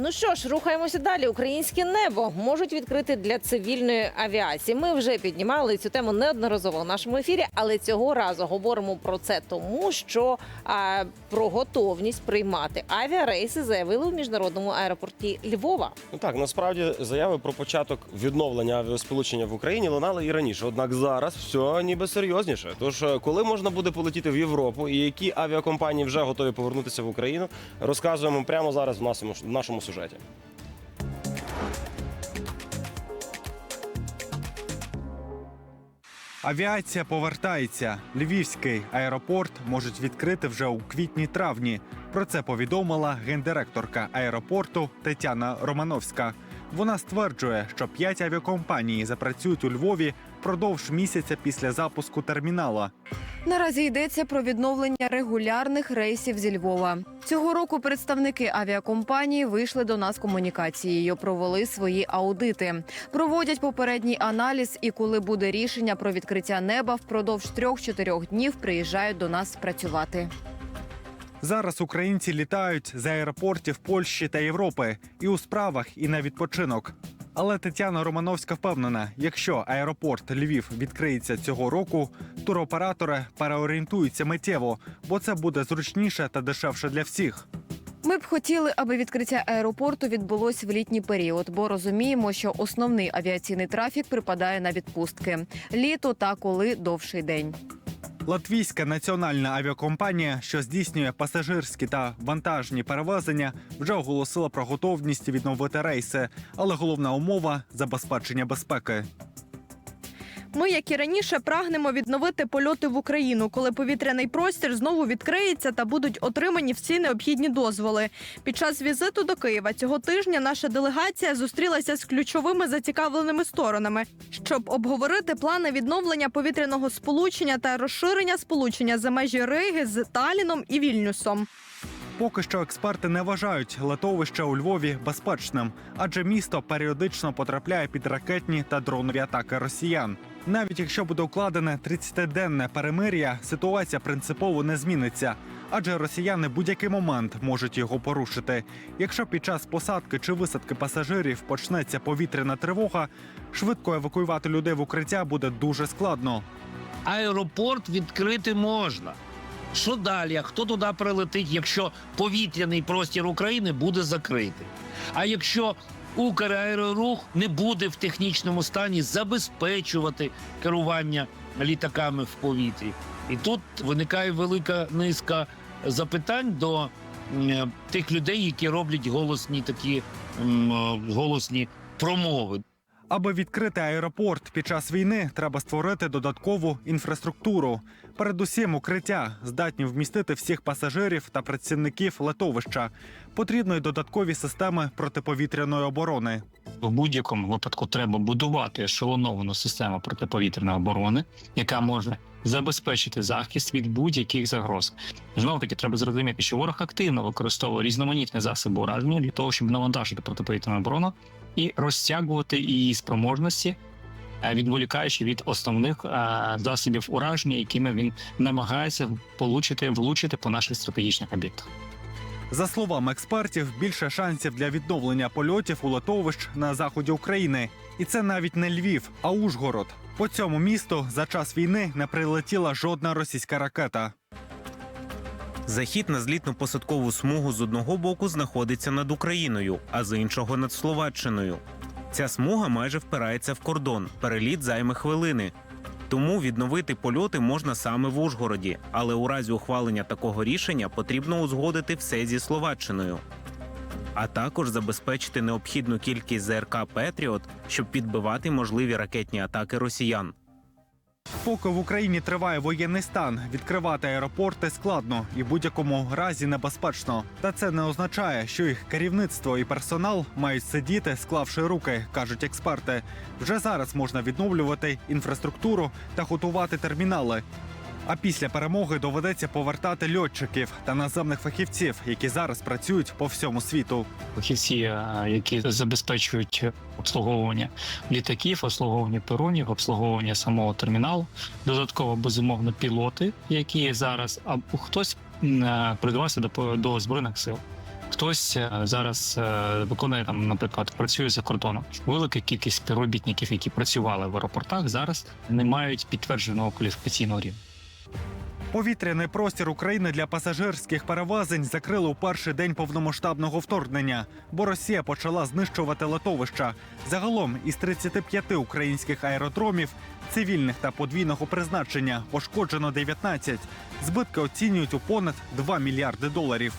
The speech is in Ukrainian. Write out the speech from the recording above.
Ну що ж, рухаємося далі. Українське небо можуть відкрити для цивільної авіації. Ми вже піднімали цю тему неодноразово в нашому ефірі, але цього разу говоримо про це, тому що а, про готовність приймати авіарейси заявили в міжнародному аеропорті Львова. Ну так, насправді заяви про початок відновлення авіасполучення в Україні лунали і раніше. Однак зараз все ніби серйозніше. Тож, е, коли можна буде полетіти в Європу і які авіакомпанії вже готові повернутися в Україну, розказуємо прямо зараз в нашому, нашому сюжеті. Авіація повертається. Львівський аеропорт можуть відкрити вже у квітні-травні. Про це повідомила гендиректорка аеропорту Тетяна Романовська. Вона стверджує, що п'ять авіакомпаній запрацюють у Львові впродовж місяця після запуску термінала. Наразі йдеться про відновлення регулярних рейсів зі Львова. Цього року представники авіакомпанії вийшли до нас комунікацією, провели свої аудити, проводять попередній аналіз. І коли буде рішення про відкриття неба, впродовж трьох-чотирьох днів приїжджають до нас працювати. Зараз українці літають з аеропортів Польщі та Європи і у справах, і на відпочинок. Але Тетяна Романовська впевнена, якщо аеропорт Львів відкриється цього року, туроператори переорієнтуються миттєво, бо це буде зручніше та дешевше для всіх. Ми б хотіли, аби відкриття аеропорту відбулось в літній період, бо розуміємо, що основний авіаційний трафік припадає на відпустки літо та коли довший день. Латвійська національна авіакомпанія, що здійснює пасажирські та вантажні перевезення, вже оголосила про готовність відновити рейси, але головна умова забезпечення безпеки. Ми, як і раніше, прагнемо відновити польоти в Україну, коли повітряний простір знову відкриється та будуть отримані всі необхідні дозволи. Під час візиту до Києва цього тижня наша делегація зустрілася з ключовими зацікавленими сторонами, щоб обговорити плани відновлення повітряного сполучення та розширення сполучення за межі Риги з Таліном і Вільнюсом. Поки що експерти не вважають летовище у Львові безпечним, адже місто періодично потрапляє під ракетні та дронові атаки росіян. Навіть якщо буде укладене 30-денне перемир'я, ситуація принципово не зміниться, адже росіяни будь-який момент можуть його порушити. Якщо під час посадки чи висадки пасажирів почнеться повітряна тривога, швидко евакуювати людей в укриття буде дуже складно. аеропорт відкрити можна. Що далі? Хто туди прилетить, якщо повітряний простір України буде закритий? А якщо Украерорух не буде в технічному стані забезпечувати керування літаками в повітрі? І тут виникає велика низка запитань до тих людей, які роблять голосні такі голосні промови. Аби відкрити аеропорт під час війни, треба створити додаткову інфраструктуру. Передусім, укриття здатні вмістити всіх пасажирів та працівників летовища. Потрібно додаткові системи протиповітряної оборони. В будь-якому випадку треба будувати ешелоновану систему протиповітряної оборони, яка може забезпечити захист від будь-яких загроз. Знову таки, треба зрозуміти, що ворог активно використовує різноманітні засоби ураження для того, щоб навантажити протиповітряну оборону і розтягувати її спроможності, е, відволікаючи від основних е, засобів ураження, якими він намагається получити, влучити по наших стратегічних об'єктах. За словами експертів, більше шансів для відновлення польотів у летовищ на заході України. І це навіть не Львів, а Ужгород. По цьому місту за час війни не прилетіла жодна російська ракета. Захід на злітно-посадкову смугу з одного боку знаходиться над Україною, а з іншого над Словаччиною. Ця смуга майже впирається в кордон. Переліт займе хвилини. Тому відновити польоти можна саме в Ужгороді, але у разі ухвалення такого рішення потрібно узгодити все зі Словаччиною. А також забезпечити необхідну кількість ЗРК Петріот, щоб підбивати можливі ракетні атаки росіян. Поки в Україні триває воєнний стан, відкривати аеропорти складно і в будь-якому разі небезпечно. Та це не означає, що їх керівництво і персонал мають сидіти, склавши руки, кажуть експерти. Вже зараз можна відновлювати інфраструктуру та готувати термінали. А після перемоги доведеться повертати льотчиків та наземних фахівців, які зараз працюють по всьому світу. фахівці, е, які забезпечують обслуговування літаків, обслуговування перонів, обслуговування самого терміналу. Додатково безумовно пілоти, які зараз або хтось е, придавався до, до збройних сил. Хтось е, зараз виконує там, наприклад, працює за кордоном. Велика кількість співробітників, які працювали в аеропортах, зараз не мають підтвердженого кваліфікаційного рівня. Повітряний простір України для пасажирських перевезень закрили у перший день повномасштабного вторгнення, бо Росія почала знищувати литовища. Загалом із 35 українських аеродромів цивільних та подвійного призначення пошкоджено 19. Збитки оцінюють у понад 2 мільярди доларів.